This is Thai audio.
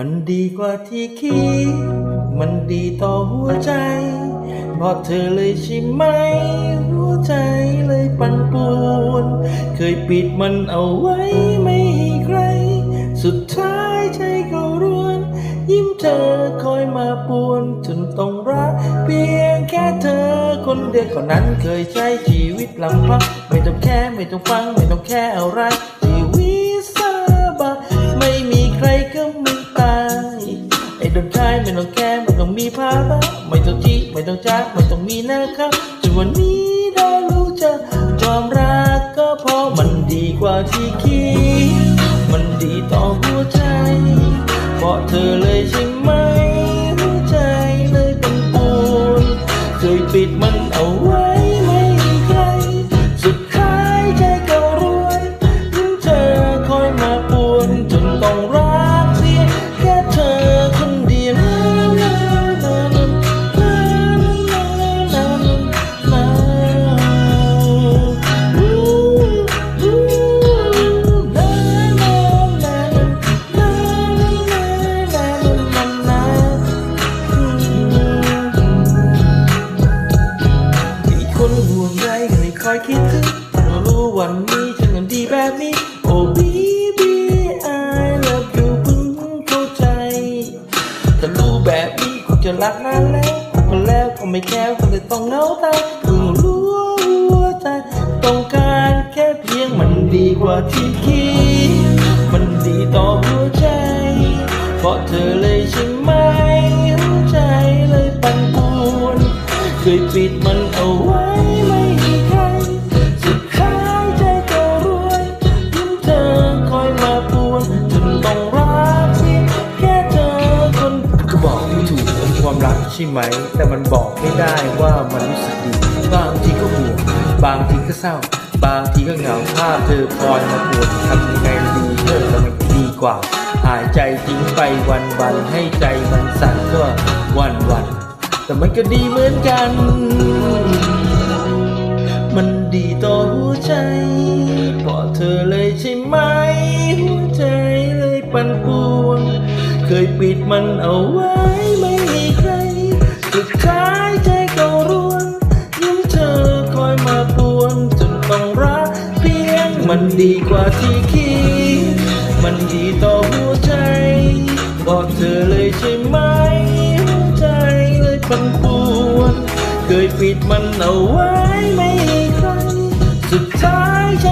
มันดีกว่าที่คิด มันดีต่อหัวใจเพราะเธอเลยใช่ไหม หัวใจเลยปั่นป่วน เคยปิดมันเอาไว้ไม่ให้ใคร สุดท้ายใจก็รวน ยิ้มเธอคอยมาป่วนจนต้องรัก เพียงแค่เธอคนเดียวก่อนนั้นเคยใช้ชีวิตลำพังไม่ต้องแค่ไม่ต้องฟังไม่ต้องแค่อะไร ไอ้ดนชายไม่ต้องแค่ไม่ต้องมีภาระไม่ต้องจีไม่ต้องจ้าไม่ต้องมีนะครับจนวันนี้ได้รู้จักยอมรักก็เพราะมันดีกว่าที่คิด มันดีต่อหัวใจ เพราะเธอเลยใช่ไหมหัวใจเลยเป็นปูนเคยปิดมัน คอยคิดถึงเรารู้วันนี้ฉันยังดีแบบนี้ โอ้ baby I love you เพิ่งเข้าใจถ้ารู้แบบนี้คงจะรักนานแล้วก็แล้วก็ไม่แก้วก็เลยต้องเหงาตายเพิ่งรู้หัวใจต้องการแค่เพียงมันดีกว่าที่คิด มันดีต่อหัวใจ เพราะเธอเลยใช่ไหมหัวใจเลยปั่นป่วนเคยปิดมันเอาไว้ ความรักใช่ไหม แต่มันบอกไม่ได้ว่ามันรู้สึกดีบางทีก็บวกบางทีก็เศร้า บางทีก็เหงาภาพเธอคอยมาปวดทำยังไงดีเลิกแล้วมันดีกว่า หายใจทิ้งไปวันวันๆให้ใจมันสั่นก็วันวันๆแต่มันก็ดีเหมือนกัน มันดีต่อหัวใจเพราะเธอเลยใช่ไหมหัวใจเลยปั่นป่วน เคยปิดมันเอาไว้ไม่มีใครสุดท้ายใจก็ร่วนยิ่งเธอคอยมาปวนจนต้องรักเพียงมันดีกว่าที่คิด มันดีต่อหัวใจ บอกเธอเลยใช่ไหมหัวใจเลยปั่นป่วน เคยปิดมันเอาไว้ไม่มีใคร สุดท้ายใจ